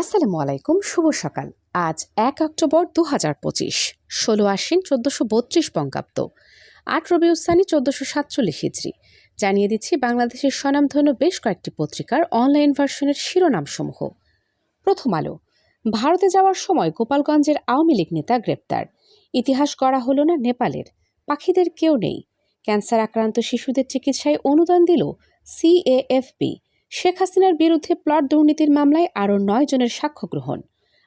আসসালামু আলাইকুম, শুভ সকাল। আজ এক অক্টোবর দু হাজার পঁচিশ, ষোলো আশ্বিন চোদ্দশো বত্রিশ বঙ্গাব্দ আট রবি উসানি চোদ্দশো সাতচল্লিশ হিজড়ি জানিয়ে দিচ্ছি, বাংলাদেশের স্বনামধন্য বেশ কয়েকটি পত্রিকার অনলাইন ভার্সনের শিরোনামসমূহ। প্রথম আলো, ভারতে যাওয়ার সময় গোপালগঞ্জের আওয়ামী লীগ নেতা গ্রেপ্তার। ইতিহাস গড়া হলো না নেপালের, পাখিদের কেউ নেই। ক্যান্সার আক্রান্ত শিশুদের চিকিৎসায় অনুদান দিল সিএএফবি। শেখ হাসিনার বিরুদ্ধে প্লট দুর্নীতির মামলায় আরও নয় জনের সাক্ষ্য গ্রহণ।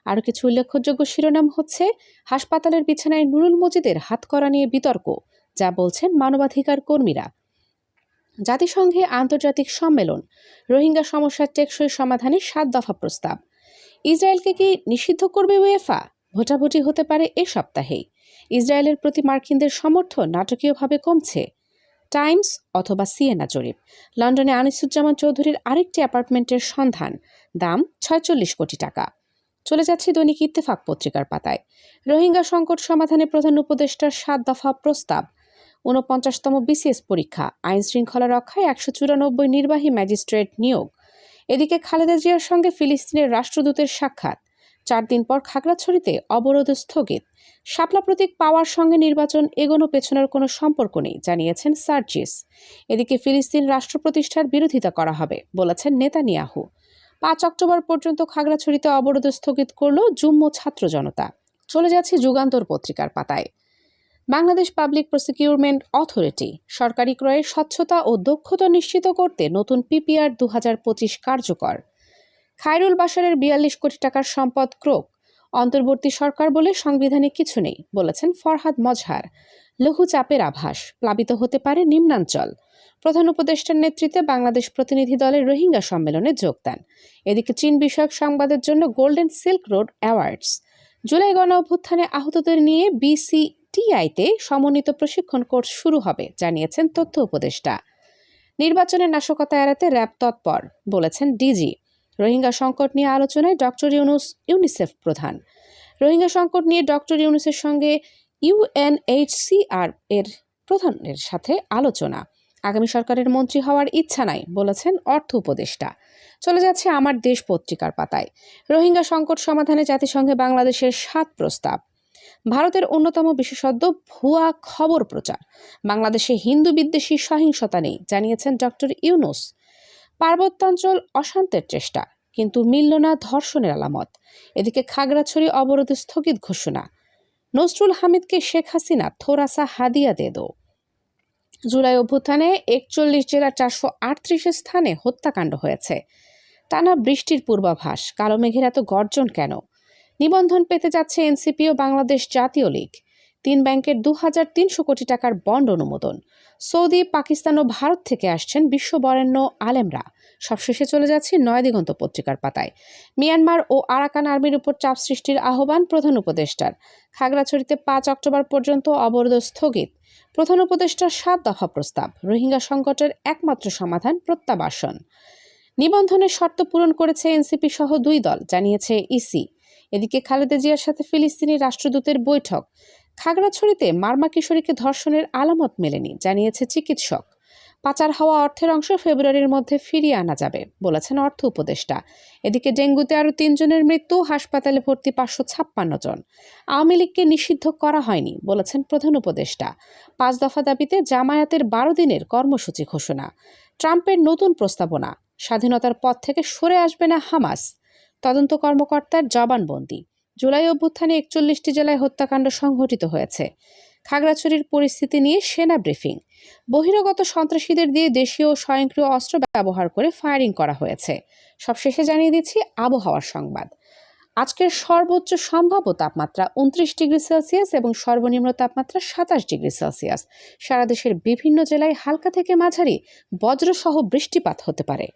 আরও কিছু উল্লেখযোগ্য শিরোনাম হচ্ছে, হাসপাতালের বিছানায় নুরুল মজিদের হাতকড়া নিয়ে বিতর্ক, যা বলছেন মানবাধিকার কর্মীরা। জাতিসংঘে আন্তর্জাতিক সম্মেলন, রোহিঙ্গা সমস্যার টেকসই সমাধানে সাত দফা প্রস্তাব। ইসরায়েলকে কি নিষিদ্ধ করবে উয়েফা? ভোটাভুটি হতে পারে এ সপ্তাহেই। ইসরায়েলের প্রতি মার্কিনদের সমর্থন নাটকীয়ভাবে কমছে। টাইমস অথবা সিএনা জরিপ। লন্ডনে আনিসুজ্জামান চৌধুরীর আরেকটি অ্যাপার্টমেন্টের সন্ধান। দাম ছয়চল্লিশ কোটি টাকা। চলে যাচ্ছে দৈনিক ইত্তেফাক পত্রিকার পাতায়। রোহিঙ্গা সংকট সমাধানে প্রধান উপদেষ্টার সাত দফা প্রস্তাব। ঊনপঞ্চাশতম বিসিএস পরীক্ষা। আইন শৃঙ্খলা রক্ষায় একশো চুরানব্বই নির্বাহী ম্যাজিস্ট্রেট নিয়োগ। এদিকে খালেদা জিয়ার সঙ্গে ফিলিস্তিনের রাষ্ট্রদূতের সাক্ষাৎ। চার দিন পর খাগড়াছড়িতে অবরোধ স্থগিত। শাপলা প্রতীক পাওয়ার সঙ্গে নির্বাচন এগোনো পেছনের কোনো সম্পর্ক নেই, জানিয়েছেন সার্জিস। এদিকে ফিলিস্তিন রাষ্ট্র প্রতিষ্ঠার বিরোধিতা করা হবে, বলেছেন নেতানিয়াহু। পাঁচ অক্টোবর পর্যন্ত খাগড়াছড়িতে অবরোধ স্থগিত করল জুম্ম ছাত্র জনতা। চলে যাচ্ছে যুগান্তর পত্রিকার পাতায়। বাংলাদেশ পাবলিক প্রসিকিউরমেন্ট অথরিটি, সরকারি ক্রয়ে স্বচ্ছতা ও দক্ষতা নিশ্চিত করতে নতুন পিপিআর দু হাজার পঁচিশ কার্যকর। খায়রুল বাশারের বিয়াল্লিশ কোটি টাকার সম্পদ ক্রোক। অন্তর্বর্তী সরকার বলে সংবিধানে কিছু নেই, বলেছেন ফরহাদ মজহার। লঘু চাপের আভাস, প্লাবিত হতে পারে নিম্নাঞ্চল। প্রধান উপদেষ্টার নেতৃত্বে বাংলাদেশ প্রতিনিধি দলের রোহিঙ্গা সম্মেলনে যোগ দেন। এদিকে চীন বিষয়ক সংবাদের জন্য golden silk road awards. July গণ অভ্যুত্থানে আহতদের নিয়ে বিসিটিআইতে সমন্বিত প্রশিক্ষণ কোর্স শুরু হবে, জানিয়েছেন তথ্য উপদেষ্টা। নির্বাচনের নাশকতা এড়াতে র্যাব তৎপর, বলেছেন ডিজি। রোহিঙ্গা সংকট নিয়ে আলোচনায় ডক্টর ইউনুস, ইউনিসেফ প্রধান। রোহিঙ্গা সংকট নিয়ে ডক্টর ইউনুসের সঙ্গে ইউএনএইচসিআর এর প্রধানের সাথে আলোচনা। আগামী সরকারের মন্ত্রী হওয়ার ইচ্ছা নাই, বলেছেন অর্থ উপদেষ্টা। চলে যাচ্ছে আমার দেশ পত্রিকার পাতায়। রোহিঙ্গা সংকট সমাধানে জাতিসংঘে বাংলাদেশের সাত প্রস্তাব। ভারতের অন্যতম বিশেষজ্ঞ ভুয়া খবর প্রচার। বাংলাদেশে হিন্দু বিদ্বেষী সহিংসতা নেই, জানিয়েছেন ডক্টর ইউনুস। পার্বত্যাঞ্চল অশান্তের চেষ্টা, কিন্তু মিলল না ধর্ষণের আলামত। এদিকে খাগড়াছড়ি অবরোধ স্থগিত ঘোষণা। নজরুল হামিদকে শেখ হাসিনা থোরাসা হাদিয়া দে দো জুলাই অভ্যুত্থানে একচল্লিশ জেলার চারশো আটত্রিশ স্থানে হত্যাকাণ্ড হয়েছে। টানা বৃষ্টির পূর্বাভাস, কালো মেঘের এত গর্জন কেন? নিবন্ধন পেতে যাচ্ছে এনসিপি ও বাংলাদেশ জাতীয় লীগ। তিন ব্যাংকের দু হাজার তিনশো কোটি টাকার বন্ড অনুমোদন। সৌদি, পাকিস্তান ও ভারত থেকে আসছেন বিশ্ব বরেণ্য আলেমরা। সবশেষে চলে যাচ্ছি নয় দিগন্ত পত্রিকার পাতায়। মিয়ানমার ও আরাকান আর্মির উপর চাপ সৃষ্টির আহ্বান প্রধান উপদেষ্টার। খাগড়াছড়িতে পাঁচ অক্টোবর পর্যন্ত অবরোধ স্থগিত। প্রধান উপদেষ্টার সাত দফা প্রস্তাব। রোহিঙ্গা সংকটের একমাত্র সমাধান প্রত্যাবাসন। নিবন্ধনের শর্ত পূরণ করেছে এনসিপি সহ দুই দল, জানিয়েছে ইসি। এদিকে খালেদা জিয়ার সাথে ফিলিস্তিনি রাষ্ট্রদূতের বৈঠক। খাগড়াছড়িতে মারমা কিশোরীকে ধর্ষণের আলামত মেলেনি, জানিয়েছে চিকিৎসক। পাচার হওয়া অর্থের অংশ ফেব্রুয়ারির মধ্যে ফিরিয়ে আনা যাবে, বলেছেন অর্থ উপদেষ্টা। এদিকে ডেঙ্গুতে আরও তিনজনের মৃত্যু, হাসপাতালে ভর্তি পাঁচশো ছাপ্পান্ন জন। আওয়ামী লীগকে নিষিদ্ধ করা হয়নি, বলেছেন প্রধান উপদেষ্টা। পাঁচ দফা দাবিতে জামায়াতের বারো দিনের কর্মসূচি ঘোষণা। ট্রাম্পের নতুন প্রস্তাবনা, স্বাধীনতার পথ থেকে সরে আসবে না হামাস। তদন্ত কর্মকর্তার জবানবন্দি। জুলাই অভ্যুত্থানে একচল্লিশটি জেলায় হত্যাকাণ্ড সংঘটিত হয়েছে। খাগড়াছড়ির পরিস্থিতি নিয়ে সেনা ব্রিফিং। বহিরাগত সন্ত্রাসীদের দিয়ে দেশীয় স্বয়ংক্রিয় অস্ত্র ব্যবহার করে ফায়ারিং করা হয়েছে। সবশেষে জানিয়ে দিচ্ছি আবহাওয়ার সংবাদ। আজকের সর্বোচ্চ সম্ভাব্য তাপমাত্রা উনত্রিশ ডিগ্রি সেলসিয়াস এবং সর্বনিম্ন তাপমাত্রা সাতাশ ডিগ্রি সেলসিয়াস। সারা দেশের বিভিন্ন জেলায় হালকা থেকে মাঝারি বজ্রসহ বৃষ্টিপাত হতে পারে।